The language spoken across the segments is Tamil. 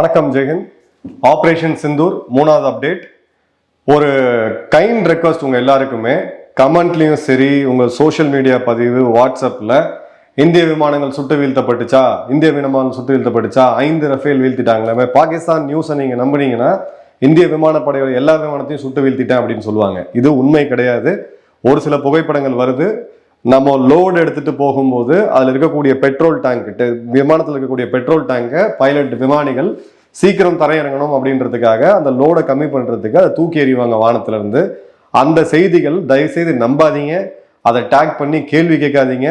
வணக்கம் ஜெகன் ஆப்ரேஷன் சிந்தூர் மூணாவது அப்டேட் ஒரு கைண்ட் ரெக்வஸ்ட் உங்கள் எல்லாருக்குமே. கமெண்ட்லேயும் சரி உங்கள் சோஷியல் மீடியா பதிவு வாட்ஸ்அப்பில் இந்திய விமானங்கள் சுட்டு வீழ்த்தப்பட்டுச்சா? இந்திய விமானங்கள் சுட்டு வீழ்த்தப்பட்டுச்சா? ஐந்து ரஃபேல் வீழ்த்திட்டாங்களே பாகிஸ்தான் நியூஸை நீங்கள் நம்புனீங்கன்னா இந்திய விமானப்படைகள் எல்லா விமானத்தையும் சுட்டு வீழ்த்திட்டேன் அப்படின்னு சொல்லுவாங்க. இது உண்மை கிடையாது. ஒரு சில புகைப்படங்கள் வருது. நம்ம லோடு எடுத்துட்டு போகும்போது அதில் இருக்கக்கூடிய பெட்ரோல் டேங்க் விமானத்தில் இருக்கக்கூடிய பெட்ரோல் டேங்கை பைலட் விமானிகள் சீக்கிரம் தரையிறங்கணும் அப்படின்றதுக்காக அந்த லோடை கம்மி பண்ணுறதுக்கு அதை தூக்கி எறிவாங்க வானத்துலேருந்து. அந்த செய்திகள் தயவுசெய்து நம்பாதீங்க. அதை டேக் பண்ணி கேள்வி கேட்காதீங்க.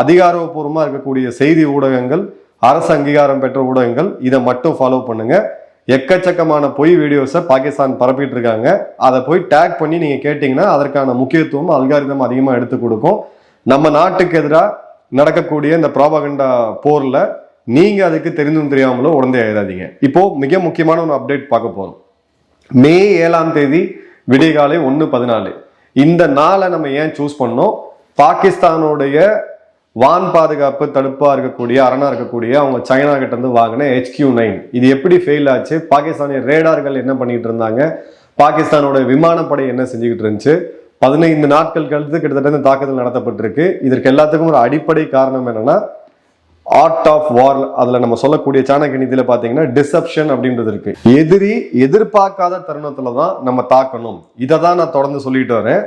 அதிகாரபூர்வமாக இருக்கக்கூடிய செய்தி ஊடகங்கள் அரசு அங்கீகாரம் பெற்ற ஊடகங்கள் இதை மட்டும் ஃபாலோ பண்ணுங்க. எக்கச்சக்கமான பொய் வீடியோஸை பாகிஸ்தான் பரப்பிட்டு இருக்காங்க. அதை போய் டேக் பண்ணி நீங்கள் கேட்டிங்கன்னா அதற்கான முக்கியத்துவம் அல்காரிதம் அதிகமாக எடுத்து கொடுக்கும். நம்ம நாட்டுக்கு எதிராக நடக்கக்கூடிய இந்த ப்ராபகண்டா போரில் நீங்கள் அதுக்கு தெரிந்தும் தெரியாமலும் உடனே எழுதாதீங்க இப்போ மிக முக்கியமான ஒரு அப்டேட் பார்க்க போகிறோம் மே ஏழாம் தேதி விடியகாலை ஒன்று பதினாலு. இந்த நாளை நம்ம ஏன் சூஸ் பண்ணோம்? பாகிஸ்தானுடைய வான் பாதுகாப்பு தடுப்பாக இருக்கக்கூடிய அரணாக இருக்கக்கூடிய அவங்க சைனா கிட்ட இருந்து வாங்கின ஹெச்கியூ நைன் இது எப்படி ஃபெயில் ஆச்சு? பாகிஸ்தானிய ரேடார்கள் என்ன பண்ணிட்டு இருந்தாங்க? பாகிஸ்தானோட விமானப்படை என்ன செஞ்சுக்கிட்டு இருந்துச்சு? பதினைந்து நாட்கள் கழித்து கிட்டத்தட்ட இந்த தாக்குதல் நடத்தப்பட்டிருக்கு. இதற்கு எல்லாத்துக்கும் ஒரு அடிப்படை காரணம் என்னன்னா ஆர்ட் ஆஃப் வார் அதுல நம்ம சொல்லக்கூடிய சாணக்கிய நீதியில பாத்தீங்கன்னா டிசப்ஷன் அப்படின்றது இருக்கு. எதிரி எதிர்பார்க்காத தருணத்துல தான் நம்ம தாக்கணும். இதை தான் நான் தொடர்ந்து சொல்லிட்டு வரேன்.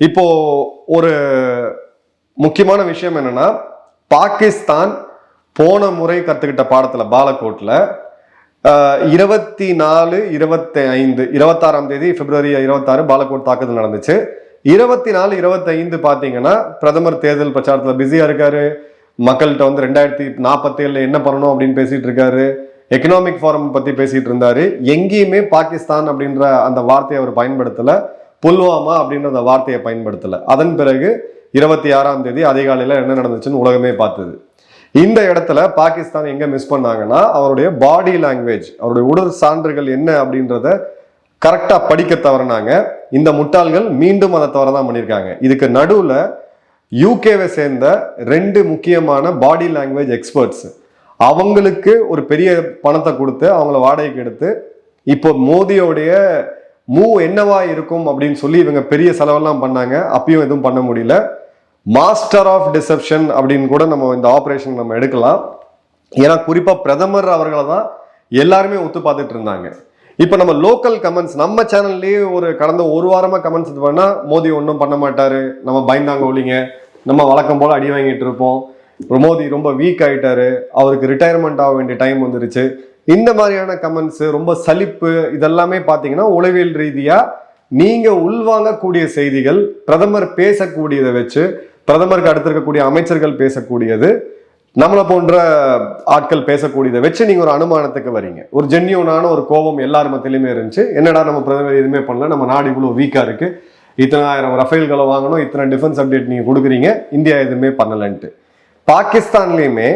இப்போ ஒரு முக்கியமான விஷயம் என்னன்னா பாகிஸ்தான் போன முறை கத்துக்கிட்ட பாடத்துல பாலக்கோட்டில் இருபத்தி நாலு இருபத்தி ஐந்து இருபத்தாறாம் தேதி பிப்ரவரி இருபத்தாறு பாலக்கோட் தாக்குதல் நடந்துச்சு. இருபத்தி நாலு இருபத்தைந்து பார்த்தீங்கன்னா பிரதமர் தேர்தல் பிரச்சாரத்தில் பிஸியாக இருக்காரு. மக்கள்கிட்ட வந்து ரெண்டாயிரத்தி நாற்பத்தி என்ன பண்ணணும் அப்படின்னு பேசிகிட்டு இருக்காரு. எக்கனாமிக் ஃபாரம் பற்றி பேசிகிட்டு இருந்தாரு. எங்கேயுமே பாகிஸ்தான் அப்படின்ற அந்த வார்த்தையை அவர் பயன்படுத்தலை. புல்வாமா அப்படின்ற அந்த வார்த்தையை பயன்படுத்தலை. அதன் பிறகு இருபத்தி ஆறாம் தேதி அதிகாலையில் என்ன நடந்துச்சுன்னு உலகமே பார்த்தது. இந்த இடத்துல பாகிஸ்தான் எங்கே மிஸ் பண்ணாங்கன்னா அவருடைய பாடி லாங்குவேஜ் அவருடைய உடல் சான்றுகள் என்ன அப்படின்றத கரெக்டாக படிக்க தவறினாங்க. இந்த முட்டாள்கள் மீண்டும் அதை தவறதான் பண்ணியிருக்காங்க. இதுக்கு நடுவில் யூகேவை சேர்ந்த ரெண்டு முக்கியமான பாடி லாங்குவேஜ் எக்ஸ்பர்ட்ஸ் அவங்களுக்கு ஒரு பெரிய பணத்தை கொடுத்து அவங்கள வாடகைக்கு எடுத்து இப்போ மோதியோடைய மூவ் என்னவா இருக்கும் அப்படின்னு சொல்லி இவங்க பெரிய செலவெல்லாம் பண்ணாங்க. அப்பயும் எதுவும் பண்ண முடியல. மாஸ்டர் ஆஃப் டிசப்ஷன் அப்படின்னு கூட நம்ம இந்த ஆப்ரேஷன் நம்ம எடுக்கலாம். ஏன்னா குறிப்பாக பிரதமர் அவர்களை தான் எல்லாருமே ஒத்து பார்த்துட்டு இருந்தாங்க. இப்போ நம்ம லோக்கல் கமெண்ட்ஸ் நம்ம சேனல்லேயே ஒரு கடந்த ஒரு வாரமாக கமெண்ட்ஸ் இது பண்ணால் மோடி ஒன்றும் பண்ண மாட்டார். நம்ம பயந்தாங்க ஒழிங்க நம்ம வழக்கம் போல் அடி வாங்கிட்டு இருப்போம். மோடி ரொம்ப வீக் ஆயிட்டாரு. அவருக்கு ரிட்டையர்மெண்ட் ஆக வேண்டிய டைம் வந்துருச்சு. இந்த மாதிரியான கமெண்ட்ஸு ரொம்ப சலிப்பு இதெல்லாமே பார்த்தீங்கன்னா உளவியல் ரீதியாக நீங்கள் உள்வாங்கக்கூடிய செய்திகள் பிரதமர் பேசக்கூடியதை வச்சு பிரதமருக்கு அடுத்து இருக்கக்கூடிய அமைச்சர்கள் பேசக்கூடியது நம்மளை போன்ற ஆட்கள் பேசக்கூடியதை வச்சு நீங்க ஒரு அனுமானத்துக்கு வரீங்க. ஒரு ஜென்யூனான ஒரு கோபம் எல்லார் மத்தியிலுமே இருந்துச்சு. என்னடா நம்ம பிரதமர் எதுவுமே பண்ணல நம்ம நாடு இவ்வளோ வீக்கா இருக்கு. இத்தனை ஆயிரம் ரஃபேல்களை வாங்கணும் இத்தனை டிஃபென்ஸ் அப்டேட் நீங்க கொடுக்குறீங்க இந்தியா எதுவுமே பண்ணலன்ட்டு. பாகிஸ்தான்லயுமே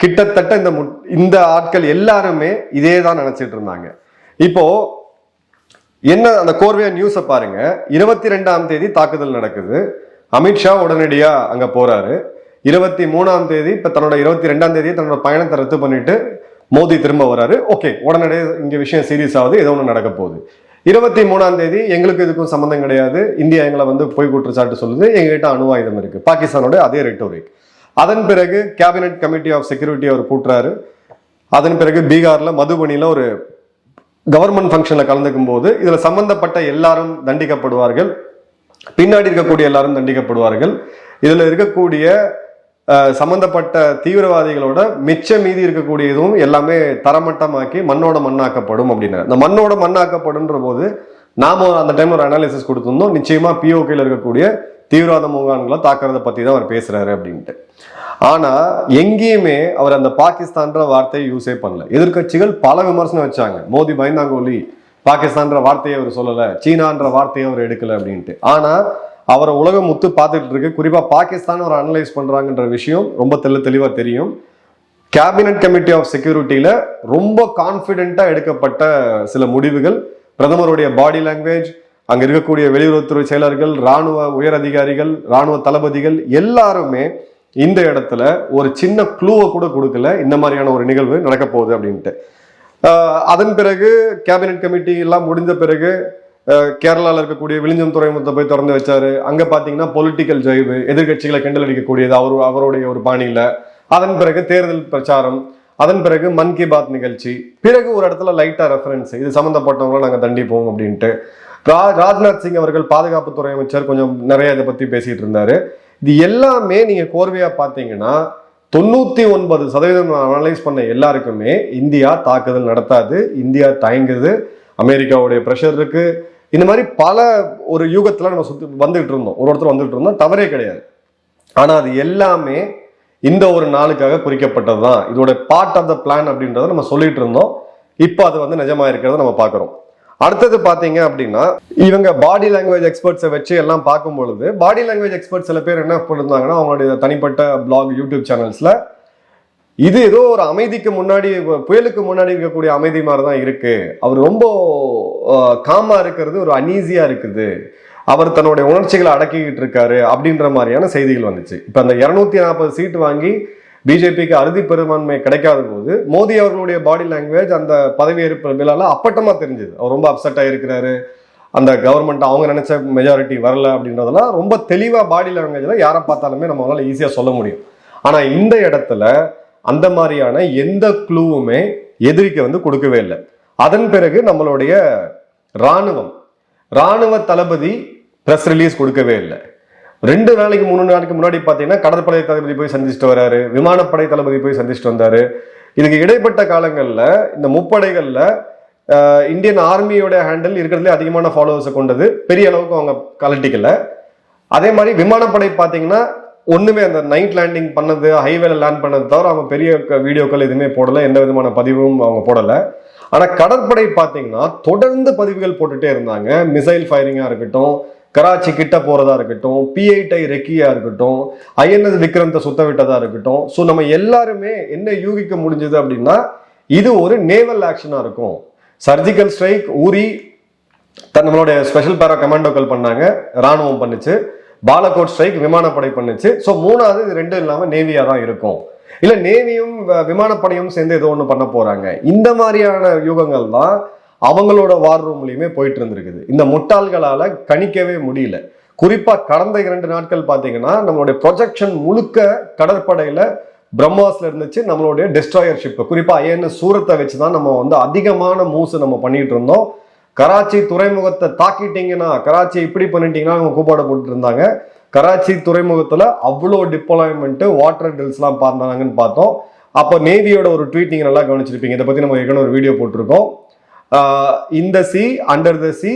கிட்டத்தட்ட இந்த இந்த ஆட்கள் எல்லாருமே இதே தான் நினைச்சிட்டு இருந்தாங்க. இப்போ என்ன அந்த கோர்வையா நியூஸை பாருங்க. இருபத்தி ரெண்டாம் தேதி தாக்குதல் நடக்குது. அமித்ஷா உடனடியா அங்க போறாரு. இருபத்தி மூணாம் தேதி இப்போ தன்னோட இருபத்தி ரெண்டாம் தேதி தன்னோட பயணத்தை ரத்து பண்ணிட்டு மோடி திரும்ப வராரு. ஓகே உடனடியே இங்கே விஷயம் சீரியஸ் ஆகுது ஏதோ ஒன்று நடக்க போகுது. இருபத்தி மூணாம் தேதி எங்களுக்கு இதுக்கும் சம்மந்தம் கிடையாது. இந்தியா எங்களை வந்து போய் குற்றச்சாட்டு சொல்லுது. எங்ககிட்ட அணு ஆயுதம் இருக்கு. பாகிஸ்தானோட அதே ரெட்டோரிக் அதன் பிறகு கேபினெட் கமிட்டி ஆஃப் செக்யூரிட்டி அவர் கூட்டுறாரு. அதன் பிறகு பீகாரில் மதுபனியில் ஒரு கவர்மெண்ட் ஃபங்க்ஷனில் கலந்துக்கும் போது இதில் சம்பந்தப்பட்ட எல்லாரும் தண்டிக்கப்படுவார்கள். பின்னாடி இருக்கக்கூடிய எல்லாரும் தண்டிக்கப்படுவார்கள். இதில் இருக்கக்கூடிய சம்பந்தப்பட்ட தீவிரவாதிகளோட மிச்ச மீதி இருக்கக்கூடிய இதுவும் எல்லாமே தரமட்டமாக்கி மண்ணோட மண்ணாக்கப்படும் அப்படின்னு இந்த மண்ணோட மண்ணாக்கப்படும்ன்ற போது நாம அந்த டைம்ல ஒரு அனாலிசிஸ் கொடுத்துருந்தோம். நிச்சயமா பிஓகேல இருக்கக்கூடிய தீவிரவாத முகாம்களை தாக்குறத பத்தி தான் அவர் பேசுறாரு அப்படின்ட்டு. ஆனா எங்கேயுமே அவர் அந்த பாகிஸ்தான்ற வார்த்தையை யூஸே பண்ணல. எதிர்க்கட்சிகள் பல விமர்சனம் வச்சாங்க. மோடி பயந்தாங்கோலி பாகிஸ்தான்ற வார்த்தையை அவர் சொல்லல சீனான்ற வார்த்தையை அவர் எடுக்கல அப்படின்ட்டு. ஆனா அவரை உலகம் முத்து பார்த்துட்டு இருக்கு. குறிப்பாக பாகிஸ்தான் அவர் அனலைஸ் பண்ணுறாங்கன்ற விஷயம் ரொம்ப தெல்ல தெளிவாக தெரியும். கேபினட் கமிட்டி ஆஃப் செக்யூரிட்டியில் ரொம்ப கான்ஃபிடென்ட்டாக எடுக்கப்பட்ட சில முடிவுகள். பிரதமருடைய பாடி லாங்குவேஜ் அங்கே இருக்கக்கூடிய வெளியுறவுத்துறை செயலர்கள் ராணுவ உயர் அதிகாரிகள் ராணுவ தளபதிகள் எல்லாருமே இந்த இடத்துல ஒரு சின்ன க்ளூவை கூட கொடுக்கல. இந்த மாதிரியான ஒரு நிகழ்வு நடக்க போகுது அப்படின்ட்டு. அதன் பிறகு கேபினட் கமிட்டி எல்லாம் முடிந்த பிறகு கேரளாவில் இருக்கக்கூடிய விழிஞ்சம் துறைமுகத்தை போய் திறந்து வச்சாரு. அங்க பாத்தீங்கன்னா பொலிட்டிக்கல் ஜெய்வு எதிர்கட்சிகளை கிண்டல் அடிக்கக்கூடியது அவர் அவருடைய ஒரு பாணியில. அதன் பிறகு தேர்தல் பிரச்சாரம் அதன் பிறகு மன் கி பாத் நிகழ்ச்சி. பிறகு ஒரு இடத்துல லைட்டா ரெஃபரன்ஸ் இது சம்மந்தப்பட்டவங்களாம் நாங்கள் தண்டிப்போம் அப்படின்ட்டு. ரா- ராஜ்நாத் சிங் அவர்கள் பாதுகாப்புத்துறை அமைச்சர் கொஞ்சம் நிறைய இதை பத்தி பேசிட்டு இருந்தாரு. இது எல்லாமே நீங்க கோர்வையா பாத்தீங்கன்னா தொண்ணூத்தி ஒன்பது சதவீதம் அனலைஸ் பண்ண எல்லாருக்குமே இந்தியா தாக்குதல் நடத்தாது இந்தியா தயங்குது அமெரிக்காவுடைய ப்ரெஷர் இருக்கு இந்த மாதிரி பல ஒரு யுகத்தில் நம்ம சுத்தி வந்துகிட்டு இருந்தோம். ஒரு ஒருத்தர் வந்துகிட்டு இருந்தோம் தவறே கிடையாது. ஆனால் அது எல்லாமே இந்த ஒரு நாளுக்காக குறிக்கப்பட்டது தான் இதோட பார்ட் ஆஃப் த பிளான் அப்படின்றத நம்ம சொல்லிட்டு இருந்தோம். இப்போ அது வந்து நிஜமா இருக்கிறத நம்ம பார்க்குறோம். அடுத்தது பார்த்தீங்க அப்படின்னா இவங்க பாடி லாங்குவேஜ் எக்ஸ்பர்ட்ஸை வச்சு எல்லாம் பார்க்கும் பொழுது பாடி லாங்குவேஜ் எக்ஸ்பர்ட் சில பேர் என்ன பண்ணிருந்தாங்கன்னா அவங்களுடைய தனிப்பட்ட பிளாக் யூடியூப் சேனல்ஸில் இது ஏதோ ஒரு அமைதிக்கு முன்னாடி புயலுக்கு முன்னாடி இருக்கக்கூடிய அமைதி மாதிரி தான் இருக்கு. அவர் ரொம்ப காமா இருக்கிறது ஒரு அன்ஈஸியா இருக்குது. அவர் தன்னுடைய உணர்ச்சிகளை அடக்கிக்கிட்டு இருக்காரு அப்படின்ற மாதிரியான செய்திகள் வந்துச்சு. இப்போ அந்த இரநூத்தி நாற்பது சீட் வாங்கி பிஜேபிக்கு அறுதி பெரும்பான்மை கிடைக்காத போது மோடி அவர்களுடைய பாடி லாங்குவேஜ் அந்த பதவியேற்பு விழால அப்பட்டமாக தெரிஞ்சுது. அவர் ரொம்ப அப்செட்டாக இருக்கிறாரு. அந்த கவர்மெண்ட் அவங்க நினைச்ச மெஜாரிட்டி வரல அப்படின்றதெல்லாம் ரொம்ப தெளிவாக பாடி லாங்குவேஜில் யாரை பார்த்தாலுமே நம்மளால ஈஸியாக சொல்ல முடியும். ஆனால் இந்த இடத்துல அந்த மாதிரியான எந்த குழுவுமே எதிரிக்கு வந்து கொடுக்கவே இல்லை. அதன் பிறகு நம்மளுடைய ராணுவம் இராணுவ தளபதி ப்ரெஸ் ரிலீஸ் கொடுக்கவே இல்லை. ரெண்டு நாளைக்கு மூணு நாளைக்கு முன்னாடி பார்த்தீங்கன்னா கடற்படை தளபதி போய் சந்திச்சுட்டு வராரு விமானப்படை தளபதி போய் சந்திச்சுட்டு வந்தாரு. இதுக்கு இடைப்பட்ட காலங்களில் இந்த முப்படைகளில் இந்தியன் ஆர்மியோட ஹேண்டில் இருக்கிறதுலே அதிகமான ஃபாலோவர்ஸை கொண்டது பெரிய அளவுக்கு அவங்க கலட்டிக்கல. அதே மாதிரி விமானப்படை பார்த்தீங்கன்னா ஒன்றுமே அந்த நைட் லேண்டிங் பண்ணது ஹைவேல லேண்ட் பண்ணது தவிர அவங்க பெரிய வீடியோக்கள் எதுவுமே போடலை எந்த விதமான பதிவும் அவங்க போடலை. ஆனால் கடற்படை பார்த்தீங்கன்னா தொடர்ந்து பதிவுகள் போட்டுட்டே இருந்தாங்க. மிசைல் ஃபயரிங்காக இருக்கட்டும் கராச்சி கிட்ட போகிறதா இருக்கட்டும் பிஐடை ரெக்கியாக இருக்கட்டும் ஐஎன்எஸ் விக்ரமத்தை சுத்த விட்டதாக இருக்கட்டும். ஸோ நம்ம எல்லாருமே என்ன யூகிக்க முடிஞ்சது அப்படின்னா இது ஒரு நேவல் ஆக்ஷனாக இருக்கும். சர்ஜிக்கல் ஸ்ட்ரைக் ஊரி நம்மளுடைய ஸ்பெஷல் பேரா கமாண்டோக்கள் பண்ணாங்க ராணுவம் பண்ணுச்சு. பாலகோட் ஸ்ட்ரைக் விமானப்படை பண்ணுச்சு. ஸோ மூணாவது இது ரெண்டும் இல்லாமல் நேவியாக தான் இருக்கும். இல்லை நேவியும் விமானப்படையும் சேர்ந்து ஏதோ ஒன்று பண்ண போகிறாங்க இந்த மாதிரியான யூகங்கள் தான் அவங்களோட வார் ரூம்லயுமே போயிட்டு இருந்திருக்குது. இந்த முட்டாள்களால் கணிக்கவே முடியல. குறிப்பாக கடந்த இரண்டு நாட்கள் பார்த்தீங்கன்னா நம்மளுடைய ப்ரொஜெக்ஷன் முழுக்க கடற்படையில் பிரம்மாஸ்ல இருந்துச்சு நம்மளுடைய டெஸ்ட்ராயர் ஷிப் குறிப்பாக ஐஎன்எஸ் சூரத்தை வச்சு தான் நம்ம வந்து அதிகமான மூவ்ஸ் நம்ம பண்ணிட்டு இருந்தோம். கராச்சி துறைமுகத்தை தாக்கிட்டீங்கன்னா கராச்சி இப்படி பண்ணிட்டீங்கன்னா அவங்க கூப்பாடு போட்டு இருந்தாங்க கராச்சி துறைமுகத்தில் அவ்வளோ டிப்ளாய்மெண்ட்டு வாட்டர் ட்ரில்ஸ்லாம் பார்த்தாங்கன்னு பார்த்தோம். அப்போ நேவியோட ஒரு ட்வீட் நீங்கள் நல்லா கவனிச்சிருப்பீங்க. இதை பற்றி நம்ம ஏற்கனவே ஒரு வீடியோ போட்டிருக்கோம். இந்த sea under the sea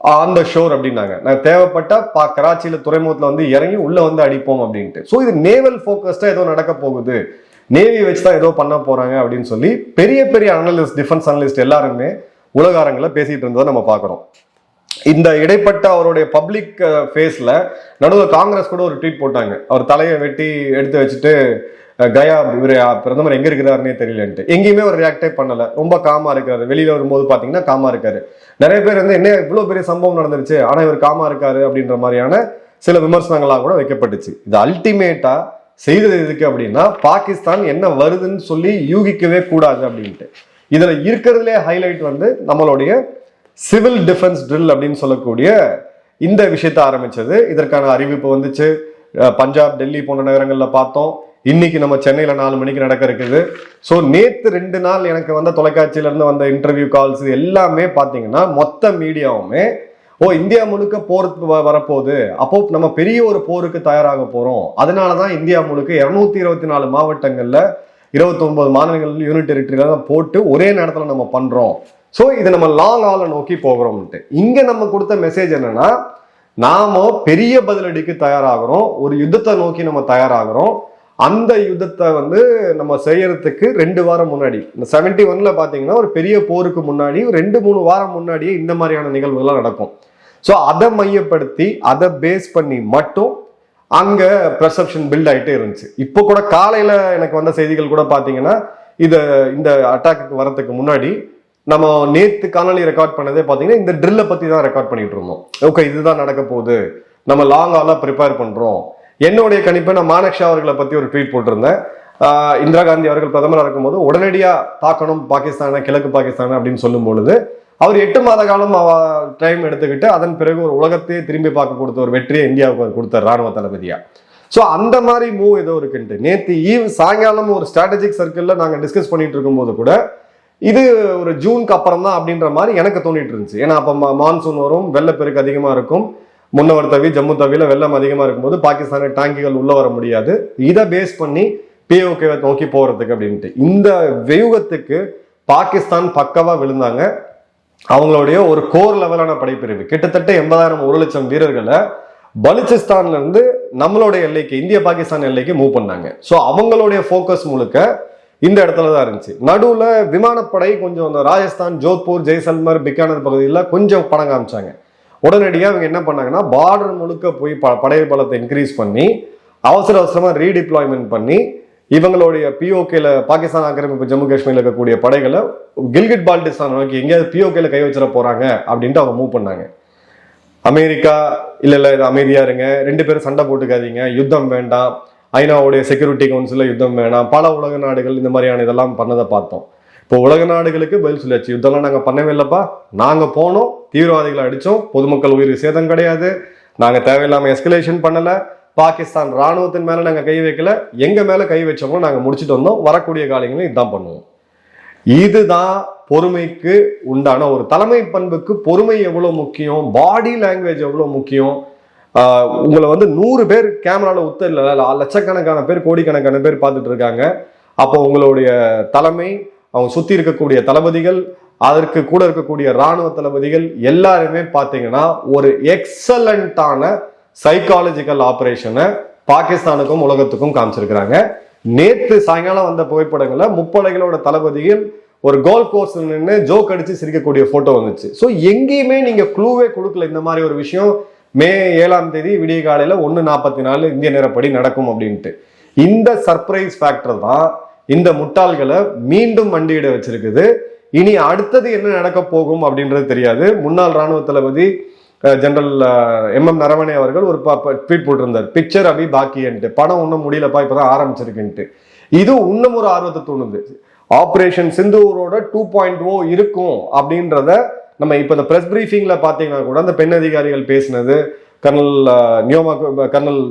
on the shore அப்படின்னாங்க. நான் தேவைப்பட்ட பா கராச்சியில் துறைமுகத்தில் வந்து இறங்கி உள்ளே வந்து அடிப்போம் அப்படின்ட்டு. ஸோ இது நேவல் ஃபோக்கஸ்டாக ஏதோ நடக்க போகுது. நேவி வச்சு தான் ஏதோ பண்ண போகிறாங்க அப்படின்னு சொல்லி பெரிய பெரிய அனலிஸ்ட் டிஃபென்ஸ் அனலிஸ்ட் எல்லாருமே உலக அரங்கில் பேசிட்டு இருந்ததை நம்ம பார்க்குறோம். இந்த இடைப்பட்ட அவருடைய பப்ளிக் ஃபேஸில் நடுவில் காங்கிரஸ் கூட ஒரு ட்வீட் போட்டாங்க. அவர் தலையை வெட்டி எடுத்து வச்சுட்டு கயா இவர் பிரதமர் எங்கே இருக்கிறாருன்னே தெரியலன்ட்டு. எங்கேயுமே ஒரு ரியாக்டே பண்ணலை. ரொம்ப காமா இருக்காரு. வெளியில் வரும்போது பார்த்தீங்கன்னா காமா இருக்காரு. நிறைய பேர் வந்து என்ன இவ்வளோ பெரிய சம்பவம் நடந்துருச்சு? ஆனால் இவர் காமா இருக்காரு அப்படின்ற மாதிரியான சில விமர்சனங்களாக கூட வைக்கப்பட்டுச்சு. இது அல்டிமேட்டாக செய்தது எதுக்கு அப்படின்னா பாகிஸ்தான் என்ன வருதுன்னு சொல்லி யூகிக்கவே கூடாது அப்படின்ட்டு. இதில் இருக்கிறதுலே ஹைலைட் வந்து நம்மளுடைய சிவில் டிஃபென்ஸ் ட்ரில் அப்படின்னு சொல்லக்கூடிய இந்த விஷயத்தை ஆரம்பித்தது இதற்கான அறிவிப்பு வந்துச்சு. பஞ்சாப் டெல்லி போன்ற நகரங்களில் பார்த்தோம். இன்னைக்கு நம்ம சென்னையில் நாலு மணிக்கு நடக்க இருக்குது. ஸோ நேற்று ரெண்டு நாள் எனக்கு வந்த தொலைக்காட்சியிலேருந்து வந்த இன்டர்வியூ கால்ஸ் எல்லாமே பார்த்தீங்கன்னா மொத்த மீடியாவுமே ஓ இந்தியா முழுக்க போருக்கு வ- வரப்போகுது. அப்போ நம்ம பெரிய ஒரு போருக்கு தயாராக அதனால தான் இந்தியா முழுக்க இரநூத்தி இருபத்தி நாலு மாவட்டங்களில் இருபத்தி மாநிலங்கள் யூனிட் டெரிட்டரியில போட்டு ஒரே நேரத்தில் நம்ம பண்ணுறோம் ஸோ இது நம்ம லாங் ஆள நோக்கி போகிறோம்ட்டு இங்கே நம்ம கொடுத்த மெசேஜ் என்னன்னா நாம பெரிய பதிலடிக்கு தயாராகிறோம். ஒரு யுத்தத்தை நோக்கி நம்ம தயாராகிறோம். அந்த யுத்தத்தை வந்து நம்ம செய்யறதுக்கு ரெண்டு வாரம் முன்னாடி இந்த செவன்டி ஒன்ல பாத்தீங்கன்னா ஒரு பெரிய போருக்கு முன்னாடி ரெண்டு மூணு வாரம் முன்னாடியே இந்த மாதிரியான நிகழ்வுகள்லாம் நடக்கும். ஸோ அதை மையப்படுத்தி அதை பேஸ் பண்ணி மட்டும் அங்கே பெர்செப்ஷன் பில்ட் ஆகிட்டே இருந்துச்சு. இப்போ கூட காலையில் எனக்கு வந்த செய்திகள் கூட பார்த்தீங்கன்னா இது இந்த அட்டாக்கு வரதுக்கு முன்னாடி நம்ம நேற்று காணொலி ரெக்கார்ட் பண்ணதே பார்த்தீங்கன்னா இந்த ட்ரில்லை பற்றி தான் ரெக்கார்ட் பண்ணிட்டு இருந்தோம். ஓகே இதுதான் நடக்க போகுது. நம்ம லாங் ப்ரிப்பேர் பண்ணுறோம் என்னுடைய கணிப்பை நான் மானக்ஷா அவர்களை பற்றி ஒரு ட்வீட் போட்டிருந்தேன். இந்திரா காந்தி அவர்கள் பிரதமராக இருக்கும்போது உடனடியாக தாக்கணும் பாகிஸ்தானை கிழக்கு பாகிஸ்தானை அப்படின்னு சொல்லும் பொழுது அவர் எட்டு மாத காலம் டைம் எடுத்துக்கிட்டு அதன் பிறகு ஒரு உலகத்தையே திரும்பி பார்க்க கொடுத்த ஒரு வெற்றியை இந்தியாவுக்கு கொடுத்த கொடுத்தார் ராணுவ தளபதியா. ஸோ அந்த மாதிரி மூவ் ஏதோ இருக்குன்ட்டு நேற்று ஈவ் சாயங்காலம் ஒரு ஸ்ட்ராட்டஜிக் சர்க்கிளில் நாங்கள் டிஸ்கஸ் பண்ணிட்டு இருக்கும்போது கூட இது ஒரு ஜூனுக்கு அப்புறம் தான் அப்படின்ற மாதிரி எனக்கு தோண்டிட்டு இருந்துச்சு. ஏன்னா அப்போ மான்சூன் வரும் வெள்ளப்பெருக்கு அதிகமாக இருக்கும். முன்னவர் தவி ஜம்மு தவியில் வெள்ளம் அதிகமாக இருக்கும்போது பாகிஸ்தான டாங்கிகள் உள்ளே வர முடியாது. இதை பேஸ் பண்ணி பிஓகே நோக்கி போகிறதுக்கு அப்படின்ட்டு. இந்த வியூகத்துக்கு பாகிஸ்தான் பக்கவாக விழுந்தாங்க. அவங்களுடைய ஒரு கோர் லெவலான படைப்பிரிவு. கிட்டத்தட்ட எண்பதாயிரம் ஒரு லட்சம் வீரர்களை பலுச்சிஸ்தான்ல இருந்து நம்மளுடைய எல்லைக்கு இந்திய பாகிஸ்தான் எல்லைக்கு மூவ் பண்ணாங்க. ஸோ அவங்களுடைய ஃபோக்கஸ் முழுக்க இந்த இடத்துல தான் இருந்துச்சு. நடுவில் விமானப்படை கொஞ்சம் அந்த ராஜஸ்தான் ஜோத்பூர் ஜெய்சல்மர் பிக்கானர் பகுதியில் கொஞ்சம் படம் காமிச்சாங்க. உடனடியாக அவங்க என்ன பண்ணாங்கன்னா பார்டர் முழுக்க போய் ப படை பலத்தை இன்க்ரீஸ் பண்ணி அவசர அவசரமாக ரீடிப்ளாய்மெண்ட் பண்ணி இவங்களுடைய பிஓகேல பாகிஸ்தான் ஆக்கிரமிப்பு ஜம்மு காஷ்மீர்ல இருக்கக்கூடிய படைகளை கில்கிட் பால்டிஸ்தான் நோக்கி எங்கேயாவது பிஓகேல கை வச்சிட போறாங்க அப்படின்ட்டு அவங்க மூவ் பண்ணாங்க. அமெரிக்கா இல்ல இல்ல இது அமைதியா இருங்க. ரெண்டு பேரும் சண்டை போட்டுக்காதீங்க. யுத்தம் வேண்டாம். ஐநாவுடைய செக்யூரிட்டி கவுன்சில யுத்தம் வேண்டாம் பல உலக நாடுகள் இந்த மாதிரியான இதெல்லாம் பண்ணதை பார்த்தோம். இப்போ உலக நாடுகளுக்கு பதில் சொல்லியாச்சு. யுத்தம்லாம் நாங்கள் பண்ணவே இல்லைப்பா. நாங்கள் போனோம். தீவிரவாதிகளை அடித்தோம் பொதுமக்கள் உயிர் சேதம் கிடையாது. நாங்கள் தேவையில்லாமல் எஸ்கலேஷன் பண்ணலை. பாகிஸ்தான் ராணுவத்தின் மேலே நாங்கள் கை வைக்கல எங்கள் மேலே கை வச்சோமோ நாங்கள் முடிச்சுட்டு வந்தோம். வரக்கூடிய காலங்களும் இதுதான் பண்ணுவோம். இதுதான் பொறுமைக்கு உண்டான ஒரு தலைமை பண்புக்கு பொறுமை எவ்வளோ முக்கியம் பாடி லாங்குவேஜ் எவ்வளோ முக்கியம்? உங்களை வந்து நூறு பேர் கேமராவில் உத்த இல்ல லட்சக்கணக்கான பேர் கோடிக்கணக்கான பேர் பார்த்துட்டு இருக்காங்க. அப்போ உங்களுடைய தலைமை அவங்க சுற்றி இருக்கக்கூடிய தளபதிகள் அதற்கு கூட இருக்கக்கூடிய ராணுவ தளபதிகள் எல்லாருமே பார்த்தீங்கன்னா ஒரு எக்ஸலண்டான சைக்காலஜிக்கல் ஆப்ரேஷனை பாகிஸ்தானுக்கும் உலகத்துக்கும் காமிச்சிருக்கிறாங்க. நேத்து சாயங்காலம் வந்த புகைப்படங்களை முப்படைகளோட தளபதியில் ஒரு கோல் கோர்ஸ்ல நின்று ஜோக் அடிச்சு சிரிக்கக்கூடிய போட்டோ வந்துச்சு. ஸோ எங்கேயுமே நீங்க க்ளூவே கொடுக்கல இந்த மாதிரி ஒரு விஷயம். மே ஏழாம் தேதி விடிய காலையில ஒன்று நாற்பத்தி நாலு இந்திய நேரப்படி நடக்கும் அப்படின்ட்டு. இந்த சர்ப்ரைஸ் ஃபேக்டர் தான் இந்த முட்டாள்களை மீண்டும் மண்டியிட வச்சிருக்குது. இனி அடுத்தது என்ன நடக்க போகும் அப்படின்றது தெரியாது. முன்னாள் ராணுவ தளபதி ஜெனரல் எம்எம் நரவணே அவர்கள் ஒரு ட்வீட் போட்டிருந்தார். பிக்சர் அபி பாக்கின்ட்டு படம் ஒன்றும் முடியலப்பா இப்போதான் ஆரம்பிச்சிருக்குன்ட்டு. இது இன்னும் ஒரு ஆர்வத்தை தோணுது ஆப்ரேஷன் சிந்தூரோட டூ பாயிண்ட் ஓ இருக்கும் அப்படின்றத நம்ம இப்போ இந்த ப்ரெஸ் ப்ரீஃபிங்கில் பார்த்தீங்கன்னா கூட அந்த பெண் அதிகாரிகள் பேசினது கர்னல் நியோமா கர்னல்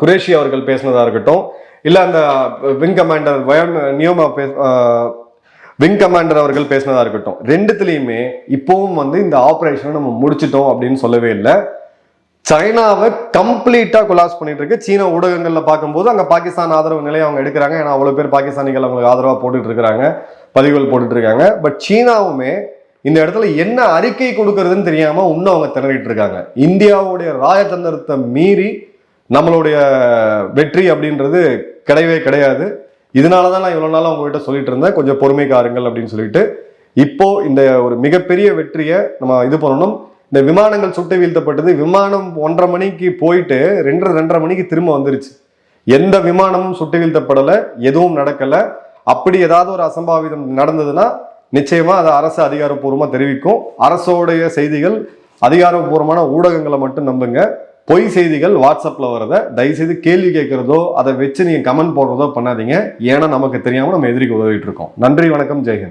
குரேஷி அவர்கள் பேசினதாக இருக்கட்டும் இல்லை அந்த விங் கமாண்டர் வயம் நியோமா பே விங் கமாண்டர் அவர்கள் பேசினதா இருக்கட்டும். ரெண்டுத்துலேயுமே இப்போவும் வந்து இந்த ஆப்ரேஷனை நம்ம முடிச்சிட்டோம் அப்படின்னு சொல்லவே இல்லை. சைனாவை கம்ப்ளீட்டா கொலாஸ் பண்ணிட்டு இருக்கு. சீன ஊடகங்களில் பார்க்கும்போது அங்கே பாகிஸ்தான் ஆதரவு நிலையை அவங்க எடுக்கிறாங்க. ஏன்னா அவ்வளோ பேர் பாகிஸ்தானிகள் அவங்களுக்கு ஆதரவாக போட்டுட்டு இருக்காங்க. பதிவுகள் போட்டுட்டு இருக்காங்க. பட் சீனாவுமே இந்த இடத்துல என்ன அறிக்கை கொடுக்கறதுன்னு தெரியாம இன்னும் அவங்க திணறிட்டு இருக்காங்க. இந்தியாவுடைய ராஜதந்திரத்தை மீறி நம்மளுடைய வெற்றி அப்படின்றது கிடையவே கிடையாது. இதனால தான் நான் இவ்வளோ நாள் உங்ககிட்ட சொல்லிட்டு இருந்தேன். கொஞ்சம் பொறுமை காருங்கள் அப்படின்னு சொல்லிட்டு. இப்போ இந்த ஒரு மிகப்பெரிய வெற்றியை நம்ம இது பண்ணணும். இந்த விமானங்கள் சுட்டு வீழ்த்தப்பட்டது. விமானம் ஒன்றரை மணிக்கு போயிட்டு ரெண்டரை ரெண்டரை மணிக்கு திரும்ப வந்துருச்சு. எந்த விமானமும் சுட்டு வீழ்த்தப்படலை எதுவும் நடக்கலை. அப்படி ஏதாவது ஒரு அசம்பாவிதம் நடந்ததுன்னா நிச்சயமா அதை அரசு அதிகாரப்பூர்வமாக தெரிவிக்கும். அரசோடைய செய்திகள் அதிகாரப்பூர்வமான ஊடகங்களை மட்டும் நம்புங்க. பொய் செய்திகள் வாட்ஸ்அப்ல வரத தயவுசெய்து கேள்வி கேட்கறதோ அதை வச்சு நீங்க கமெண்ட் போடுறதோ பண்ணாதீங்க. ஏன்னா நமக்கு தெரியாம நம்ம எதிரிக்கு உதவிட்டு இருக்கோம். நன்றி வணக்கம் ஜெய்ஹிந்த்